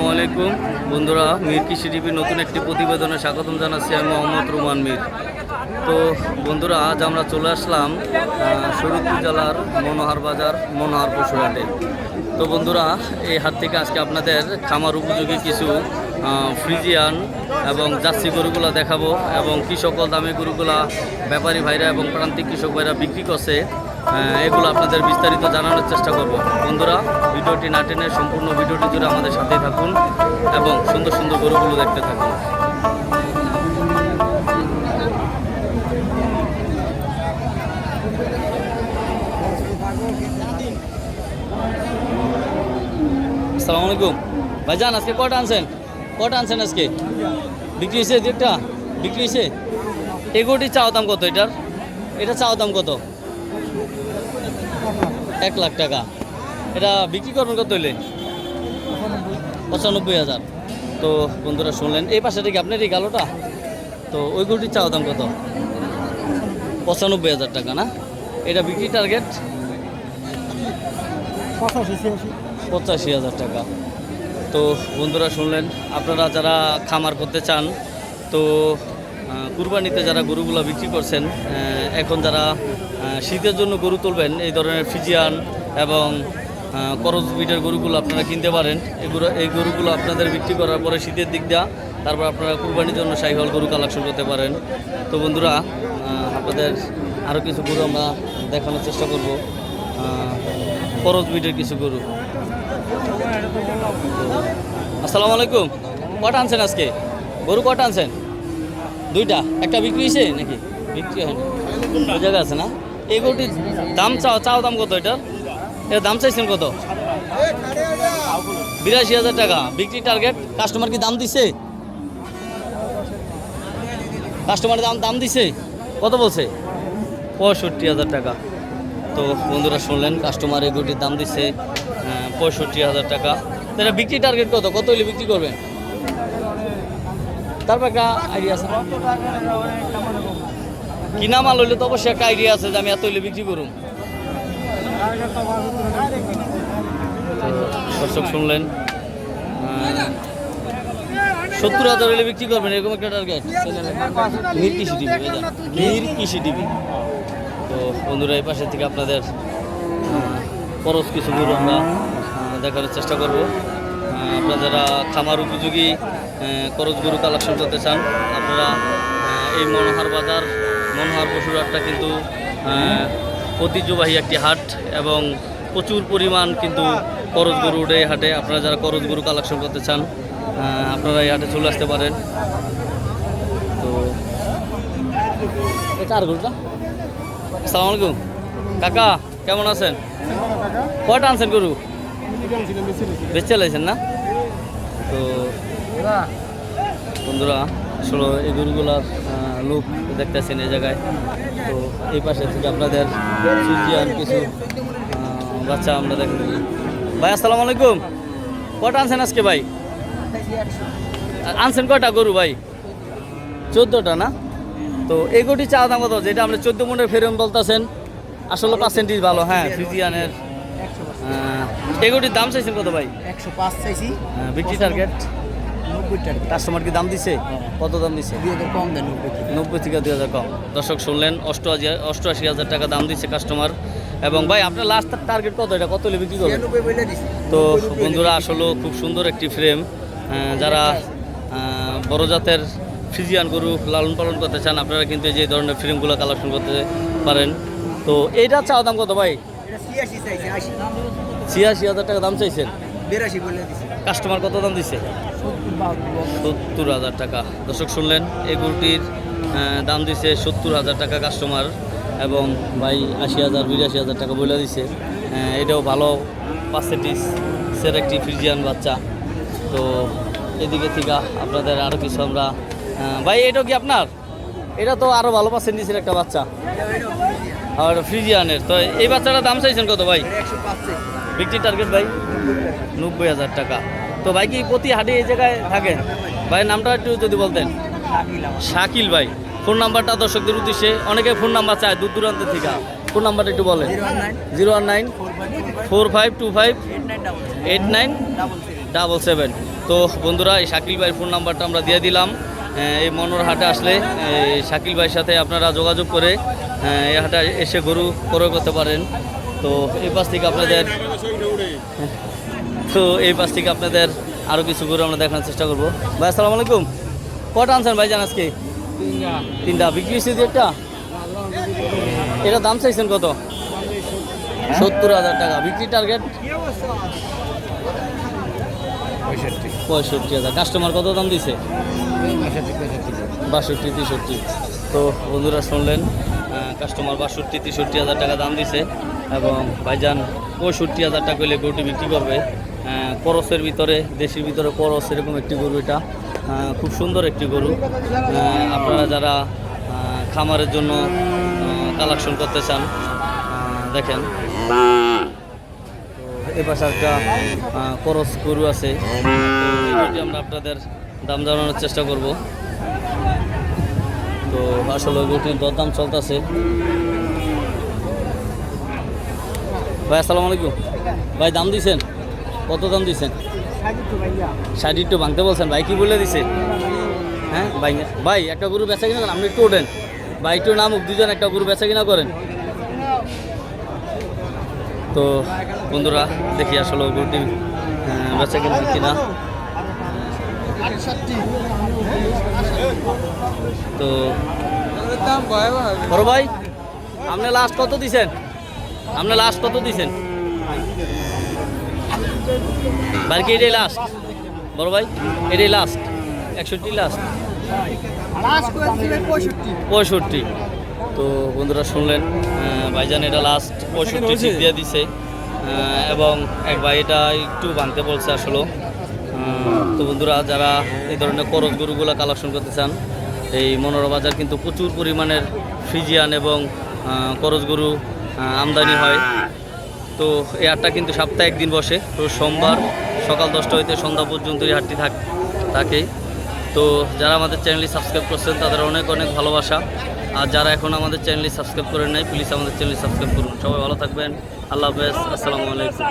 আসসালামু আলাইকুম। বন্ধুরা মীর কৃষি টিভির নতুন একটি প্রতিবেদনে স্বাগতম জানাচ্ছি আমি মোহাম্মদ রুমান মীর। তো বন্ধুরা আজ আমরা চলে আসলাম আহ, জেলার মনোহার বাজার মনোহার পশুরহাটে তো বন্ধুরা এই হাট থেকে আজকে আপনাদের খামার উপযোগী কিছু ফ্রিজিয়ান এবং জার্সি গরুগুলা দেখাবো এবং কি সকল দামে গরুগুলা ব্যাপারী ভাইরা এবং প্রান্তিক কৃষক ভাইরা বিক্রি করছে এগুলো আপনাদের বিস্তারিত জানানোর চেষ্টা করব। বন্ধুরা, ভিডিওটি না টেনে সম্পূর্ণ ভিডিওটি জুড়ে আমাদের সাথে থাকুন এবং সুন্দর সুন্দর গরুগুলো দেখতে থাকুন। আসসালামু আলাইকুম। ভাইজান, আজকে কটা আনছেন? কটা আনছেন আজকে? বিক্রি হয়েছে একটা বিক্রি হয়েছে? এগুটি চাওয়া দাম কত এটার? এটা চাওয়া দাম কত? এক লাখ টাকা। এটা বিক্রি করবেন কত হইলে পঁচানব্বই হাজার। তো বন্ধুরা শুনলেন এই পাশে কি আপনার এই গালোটা। তো ওই গরুটির চাওয়া দাম কত? পঁচানব্বই হাজার টাকা না? এটা বিক্রি টার্গেট? পঁচাশি হাজার টাকা। তো বন্ধুরা শুনলেন আপনারা যারা খামার করতে চান তো কুরবানিতে যারা গরুগুলো বিক্রি করছেন এখন যারা শীতের জন্য গরু তুলবেন, এই ধরনের ফিজিয়ান এবং করজ বিটের গরুগুলো আপনারা কিনতে পারেন। এগুলো, এই গরুগুলো আপনাদের বিক্রি করার পরে শীতের দিক দেওয়া তারপর আপনারা কুরবানির জন্য সাইহল গরু কালেকশন করতে পারেন। তো বন্ধুরা আপনাদের আরও কিছু গরু আমরা দেখানোর চেষ্টা করব। করজ বিটের কিছু গরু। আসসালামু আলাইকুম। কটা আনছেন আজকে? গরু কটা আনছেন? দুইটা? একটা বিক্রি হয়েছে নাকি? বিক্রি হয়নি ওই জায়গা আছে না? এই গরুটির দাম চাও চাও দাম কত এটার? এর দাম চাইছেন কত? বিরাশি হাজার টাকা। বিক্রি টার্গেট কাস্টমার কি দাম দিছে? কাস্টমার দাম দাম দিছে? কত বলছে? পঁয়ষট্টি হাজার টাকা। তো বন্ধুরা শুনলেন কাস্টমার এই গরুটির দাম আহ, পঁয়ষট্টি হাজার টাকা। এটা বিক্রি টার্গেট কত? কত হলে বিক্রি করবেন? তারপর একটা আইডিয়া আছে। কিনা মাল হইলে তো অবশ্যই একটা আইডিয়া আছে যে আমি এত হইলে বিক্রি করুন দর্শক শুনলেন সত্তর হাজার হলে বিক্রি করবেন, এরকম একটা টার্গেট নীর কৃষি টিভি নীর কৃষি টিভি। তো বন্ধুরা, এই পাশে থেকে আপনাদের খরচ কিছু আমরা, দেখানোর চেষ্টা করব। আপনারা যারা খামার উপযোগী করজ গরু কালেকশন করতে চান আপনারা এই মনোহার বাজার মনোহার পশুর হাটটা কিন্তু ঐতিহ্যবাহী একটি হাট এবং প্রচুর পরিমাণ কিন্তু করজ গরু উঠে এই হাটে। আপনারা যারা করজ গরু কালেকশন করতে চান আপনারা এই হাটে চলে আসতে পারেন। তো গরুটা। আসসালামু আলাইকুম। কাকা কেমন আছেন? কয়টা আনছেন গরু? বেচে লাইছেন না? তো বন্ধুরা, আসলে এই গরুগুলার লোক দেখতেছেন এই জায়গায়। তো এই পাশে থেকে আপনাদের কিছু বাচ্চা আমরা দেখেন ভাই, আসসালামু আলাইকুম। কটা আনছেন আজকে ভাই? আনছেন কয়টা গরু ভাই? চোদ্দোটা না? তো এই গরুটি চা দাম কত? যেটা আমরা চোদ্দ মনের ফেরম বলতেছেন, আসলে পার্সেন্টেজ ভালো হ্যাঁ ফিজিয়ানের এই গরুটির দাম চাইছেন কত ভাই? একশো পাঁচ চাইছি। আহ, বিক্রি টার্গেট নব্বই টাকা কাস্টমার কি দাম দিছে? কত দাম দিছে? দুই হাজার কম দেন নব্বই থেকে। দুই হাজার কম। দর্শক শুনলেন অষ্টআশি অষ্টআশি হাজার টাকা দাম দিচ্ছে কাস্টমার এবং ভাই আপনার লাস্ট টার্গেট কত? এটা কত বিক্রি করবেন? তো বন্ধুরা আসলে খুব সুন্দর একটি ফ্রেম যারা বড় জাতের ফিজিয়ান গরু লালন পালন করতে চান আপনারা কিন্তু এই যে ধরনের ফ্রেমগুলো কালেকশন করতে পারেন। তো এইটা চাওয়া দাম কত ভাই? ছিয়াশি হাজার টাকা দাম চাইছেন? বিরাশি বলে কাস্টমার কত দাম দিছে? সত্তর হাজার টাকা। দর্শক শুনলেন এই গরুটির দাম দিছে সত্তর হাজার টাকা কাস্টমার এবং ভাই আশি হাজার বিরাশি হাজার টাকা বলে দিছে। এটাও ভালো পার্সেন্টেজ সের একটি ফ্রিজিয়ান বাচ্চা। তো এদিকে থেকে আপনাদের আরও কিছু আমরা ভাই এটা কি আপনার? এটা তো আরও ভালো পার্সেন্টেজের একটা বাচ্চা। আর ফ্রিজিয়ানের তো এই বাচ্চাটার দাম চাইছেন কত ভাই? বিক্রি টার্গেট ভাই, নব্বই হাজার টাকা। তো ভাই কি প্রতি হাটে এই জায়গায় থাকেন? ভাইয়ের নামটা একটু যদি বলতেন। শাকিল ভাই। ফোন নাম্বারটা দর্শকদের উদ্দেশ্যে, অনেকে ফোন নাম্বার চায় দূর দূরান্ত থেকে। ফোন নাম্বারটা একটু বলেন। Zero one nine four five two five eight nine double seven. তো বন্ধুরা, এই শাকিল ভাইয়ের ফোন নাম্বারটা আমরা দিয়ে দিলাম। এই মনোর হাটে আসলে শাকিল ভাইয়ের সাথে আপনারা যোগাযোগ করে এই হাটে এসে গরু ক্রয় করতে পারেন। তো এই পাশ থেকে আপনাদের তো এই পাশ থেকে আপনাদের আরও কিছু গরু আমরা দেখানোর চেষ্টা করব। ভাই আসসালামু আলাইকুম। কটা আনছেন ভাই জান আজকে? তিনটা। বিক্রি হয়েছে একটা? এটা দাম চাইছেন কত? সত্তর হাজার টাকা। বিক্রি টার্গেট পঁয়ষট্টি। হাজার। কাস্টমার কত দাম দিছে? বাষট্টি তেষট্টি। তো বন্ধুরা শুনলেন কাস্টমার বাষট্টি তেষট্টি হাজার টাকা দাম দিছে। এবং ভাইজান পঁয়ষট্টি হাজার টাকা হলে গরুটি বিক্রি করবে। করসের ভিতরে, দেশের ভিতরে করস এরকম একটি গরু এটা। খুব সুন্দর একটি গরু। আপনারা যারা খামারের জন্য কালেকশন করতে চান দেখেন। এ পাশে একটা করস গরু আছে। আমরা আপনাদের দাম জানানোর চেষ্টা করব। তো আসলে গরুটির দরদাম চলতেছে। ভাই, আসসালামু আলাইকুম। ভাই, দাম দিছেন? কত দাম দিছেন? ষাট একটু ভাঙতে বলছেন। ভাই, কি বলে দিছে? হ্যাঁ ভাই ভাই, একটা গরু বেচা কিনা করেন, আপনি একটু ওঠেন। ভাই, একটু নামুক, দুজন একটা গরু বেচা কিনা করেন। তো, বন্ধুরা, দেখি আসলে গরুটি বেচা কিনা কিনা। তো ভাই, আপনি লাস্ট কত দিছেন? আপনি লাস্ট কত দিছেন? ভাই, কি এটাই লাস্ট বড় ভাই, এটাই লাস্ট একষট্টি লাস্ট পঁয়ষট্টি। তো বন্ধুরা শুনলেন ভাইজান এটা লাস্ট পঁয়ষট্টি ঠিক দিয়ে দিছে। এবং এক ভাই এটা একটু ভাঙতে বলছে আসলে তো বন্ধুরা, যারা এই ধরনের করজ গরুগুলো কালেকশন করতে চান, এই মনোরা বাজার কিন্তু প্রচুর পরিমাণের ফ্রিজিয়ান এবং করজ গরু আমদানি হয়। তো এই হাটটা কিন্তু সপ্তাহে একদিন বসে। তো সোমবার সকাল দশটা হইতে সন্ধ্যা পর্যন্ত এই হাটটি থাক থাকে তো যারা আমাদের চ্যানেলটি সাবস্ক্রাইব করছেন, তাদের অনেক অনেক ভালোবাসা। আর যারা এখন আমাদের চ্যানেলটি সাবস্ক্রাইব করেন নাই প্লিজ আমাদের চ্যানেলটি সাবস্ক্রাইব করুন। সবাই ভালো থাকবেন। আল্লাহ হাফেজ। আসসালামু আলাইকুম।